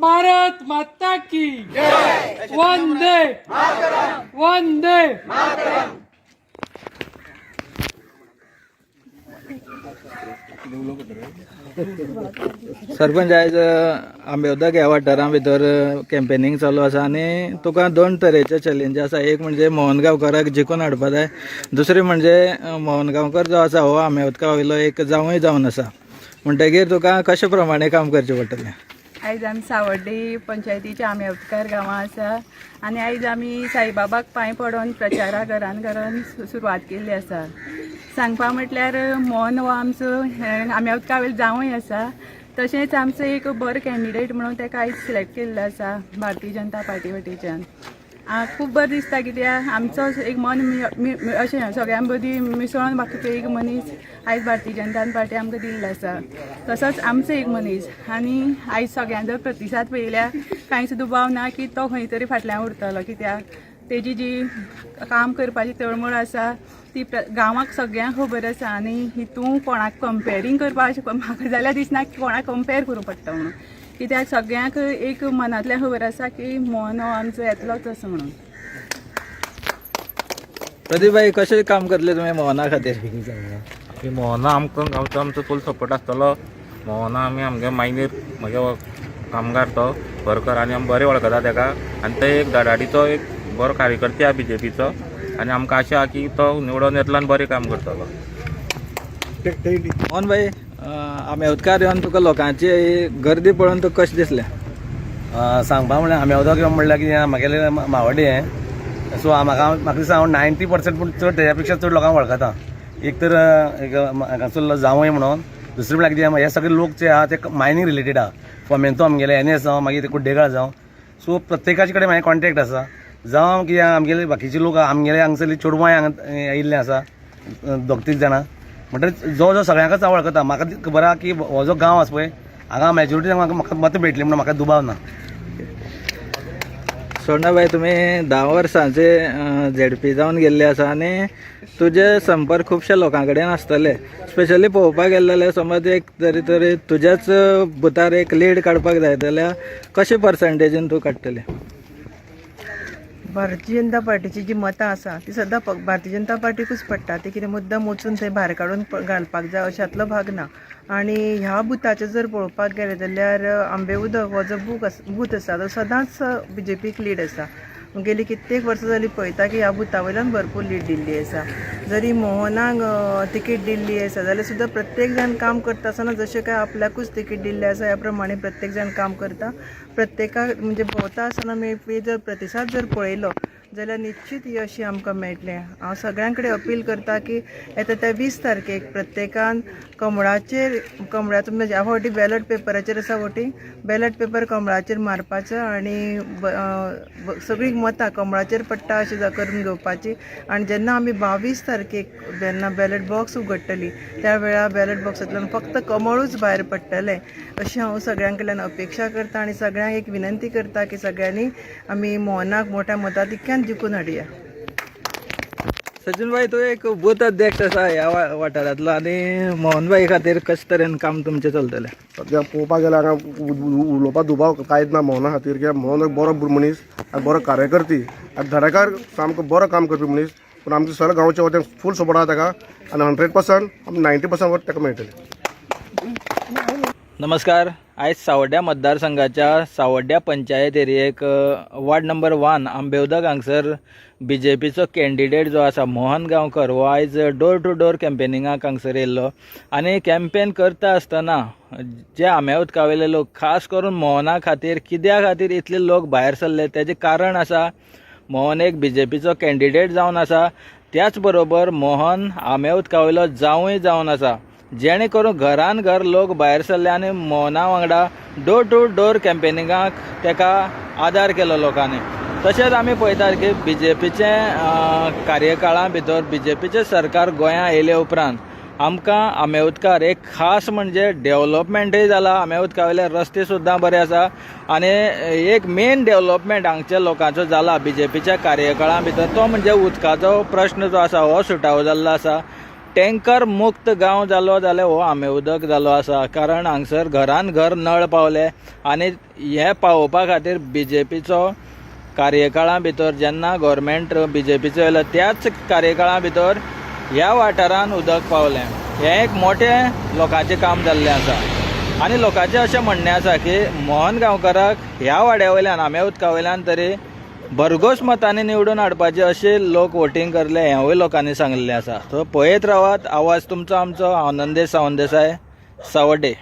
भारत माता की वंदे। वंदे। सरपंच आयज आंबेवदा ह्या वाठारा भितर कॅम्पेनींग चालू आसा आनी तुका दोन तरेचे चॅलेंज आसा एक म्हणजे मोहनगांवकाराक जिखून हाडपा जाय. दुसरें म्हणजे मोहनगांवकर जो आसा हो आंबेवदका वयलो एक जावंय जावन आसा म्हणटगीर तुका कशे प्रमाणे काम करचें पडटलें? आयज आमी सावड्डी पंचायतीचे आमी अवतकार गांवां आसा आनी आयज आमी साईबाबाक पांय पडोन प्रचारा घरान घरान सुरवात केल्ली आसा. सांगपा म्हटल्यार मोन हो आमचो हें आमी अवतका जावंय आसा. तशेंच आमचो एक बरो कॅन्डिडेट म्हणून ताका आयज सिलेक्ट केल्लो आसा भारतीय जनता पार्टी वटेच्यान खूब बरें दिसता कित्याक आमचो एक मन अशें सगळ्यां मदीं मिसळून म्हाका एक मनीस आयज भारतीय जनता पार्टी आमकां दिल्लो आसा. तसोच आमचो एक मनीस आनी आयज सगळ्यांचो प्रतिसाद पळयल्यार कांयच दुबाव ना की तो खंय तरी फाटल्यान उरतलो कित्याक तेजी जी काम करपाची तळमळ आसा ती प्र- गांवाक सगळ्यांक खबर आसा आनी हितून कोणाक कंपेरींग करपा अशें म्हाका जाल्यार दिसना की कोणाक कंपेर करूं पडटा म्हणून. कित्याक सगळ्यांक एक मनांतल्यान खबर आसा की मोहन हो आमचो येतलोच असो म्हणून. प्रदीप भाई कशें काम करतले तुवें मोहना खातीर? की मोहना आमकां गांवचो आमचो फूल सपोर्ट आसतलो. मोहना आमी आमगे मायनीर म्हगे व- कामगार तो वर्कर आनी आमी बरें वळखता ताका. आनी तो एक धडाडीचो एक बरो कार्यकर्ते आहा बी जे पीचो आनी आमकां आशा आहा की तो निवडून येतलो आनी बरें काम करतलो. मोहन भाई अ, आंबेवदकार येवन तुका लोकांची गर्दी पळोवन तुका कशें दिसलें सांगपा म्हणल्यार हांवें उदक म्हणल्यार कितें म्हागेलें मा- हें सो म्हाका म्हाका दिसता हांव नायन्टी पर्संट पूण चड तेज्या पेक्षा चड लोकांक वळखता. एक तर हांगासरलो जावंय म्हणून. दुसरें म्हणल्यार कितें हे सगळे लोक जे आहा ते मायनींग रिलेटेड आहा. फॉमेंतो आमगेले एन एस जावं मागीर ते कुड्डेगाळ जावं. सो प्रत्येकाचे कडेन म्हागे कॉन्टेक्ट आसा. जावं कितें आमगेले बाकीचे लोक आमगेले हांगासरली चेडवांय हांगा येयल्ले आसा दोग तीग जाणां. म्हणटकीर जो जो सगळ्यांकच हांव वळखता म्हाका खबर आहा की हो जो गांव आसा पळय हांगा मेजॉरिटी म्हाका म्हाका मत मेळटली म्हणून म्हाका दुबाव ना. सोना भाई तुमी धा वर्सांचे झेडपी जावन गेल्ले आसा आनी तुजे संपर्क खुबशा लोकां कडेन आसतले स्पेशली पळोवपाक गेले जाल्यार समज एक तरी तरी तुज्याच बुतार एक लीड काडपाक जाय जाल्यार कशे पर्संटेजीन तूं काडटलें भारतीय जनता पार्टीची जी मतां आसा ती सद्दां भारतीय जनता पार्टीकूच पडटा ती कितें मुद्दम वचून थंय भायर काडून घालपाक जाय अशातलो भाग ना. आनी ह्या बुथाचें जर पळोवपाक गेलें जाल्यार आंबे उदक हो जो बूक आसा. बूथ आसा तो सदांच बी जे पीक लीड आसा. गेली कित्येक वर्सां जालीं पळयता की ह्या बुथा वयल्यान भरपूर लीड दिल्ली आसा. जरी मोहनाक तिकीट दिल्ली आसा जाल्यार सुद्दां प्रत्येक जाण काम करता आसतना जशें काय आपल्याकूच तिकीट दिल्लें आसा ह्या प्रमाणे प्रत्येक जाण काम करता. प्रत्येकाक म्हणजे भोंवता आसतना मेळपी जर प्रतिसाद जर पळयलो जाल्यार निश्चीत यश आमकां मेळटलें. हांव सगळ्यां कडेन अपील करता की येता त्या वीस तारखेक प्रत्येकान कमळाचेर कमळाचो म्हणजे ह्या फावटी बॅलट पेपराचेर आसा वोटींग बॅलट पेपर कमळाचेर मारपाचो आनी सगळीं मतां कमळाचेर पडटा अशें करून घेवपाची. आनी जेन्ना आमी बावीस तारखेक जेन्ना बॅलट बॉक्स उगडटली त्या वेळार बॅलट बॉक्सांतल्यान फक्त कमळूच भायर पडटलें. अशी हांव सगळ्यां कडल्यान अपेक्षा करता आनी सगळ्यांक एक विनंती करता की सगळ्यांनी आमी मोहनाक मोठ्या मताधिक्यान जिखून हाडुया सचिन भाई तूं एक बूथ अध्यक्ष आसा ह्या वा- वाठारांतलो आनी मोहन भाई खातीर कशे तरेन काम तुमचें चलतलें सद्या पळोवपाक गेल्यार हांगा उ- उ- उलोवपा दुबाव कांयच ना मोहना खातीर कित्याक मोहन एक बरो मनीस आनी बरो कार्यकर्ती. आनी धडाकार सामको बरो काम करपी मनीस. पूण आमच्या सगळ्या गांवच्या वतीन फूल सपोर्ट आहा ताका आनी हंड्रेड पर्संट आमी नायन्टी पर्संट वोट ताका मेळटलें नमस्कार. आयज सावड्ड्या मतदारसंघाच्या सावड्ड्या पंचायत एरियेक वार्ड नंबर वन आंबेवदक हांगसर बी जे पीचो कॅन्डिडेट जो आसा मोहन गांवकर हो आयज डोर टू डोर कॅम्पेनिंगाक हांगसर येयल्लो आनी कॅम्पेन करता आसतना जे आंबेवदका वयले लोक खास करून मोहना खातीर कित्या खातीर इतले लोक भायर सरले तेजें कारण आसा मोहन एक बी जे पीचो कॅन्डिडेट जावन आसा त्याच बरोबर मोहन आंबेवदका वयलो जावूय जावन आसा जेणे करून घरान घर लोक भायर सरले आनी मोहना वांगडा डोर टू डोर कॅम्पेनिंगाक ताका आदार केलो लोकांनी. तशेंच आमी पळयतात की बी जे पीचे कार्यकाळा भितर बी जे पीचें सरकार गोंयांत येयले उपरांत आमकां आमेवतकार एक खास म्हणजे डेव्हलपमेंटूय जाला. आमेवतका वयले रस्ते सुद्दां बरे आसा. आनी एक मेन डेव्हलपमेंट हांगच्या लोकांचो जाला. बी जे पीच्या कार्यकाळा भितर तो म्हणजे उदकाचो प्रश्न जो आसा हो सुटावो जाल्लो आसा. टँकर मुक्त गांव जालो जाल्यार हो आमे उदक जालो आसा कारण हांगसर घरान घर नळ पावले आनी हे पावोवपा खातीर बी जे पीचो कार्यकाळा भितर जेन्ना गव्हर्मेंट बी जे पीचो येयलो त्याच कार्यकाळा भितर ह्या वाठारान उदक पावलें. हें एक मोठें लोकांचें काम जाल्लें आसा. आनी लोकांचें अशें म्हणणें आसा की मोहन गांवकाराक ह्या वाड्या वयल्यान आमे उदका वयल्यान तरी भरघोस मतांनी निवडून हाडपाचे अशें लोक वोटींग करले हेंवूय लोकांनी सांगिल्लें आसा सो पळयत रावात आवाज तुमचो आमचो हांव नंदेश सावंत देसाय सावड्डे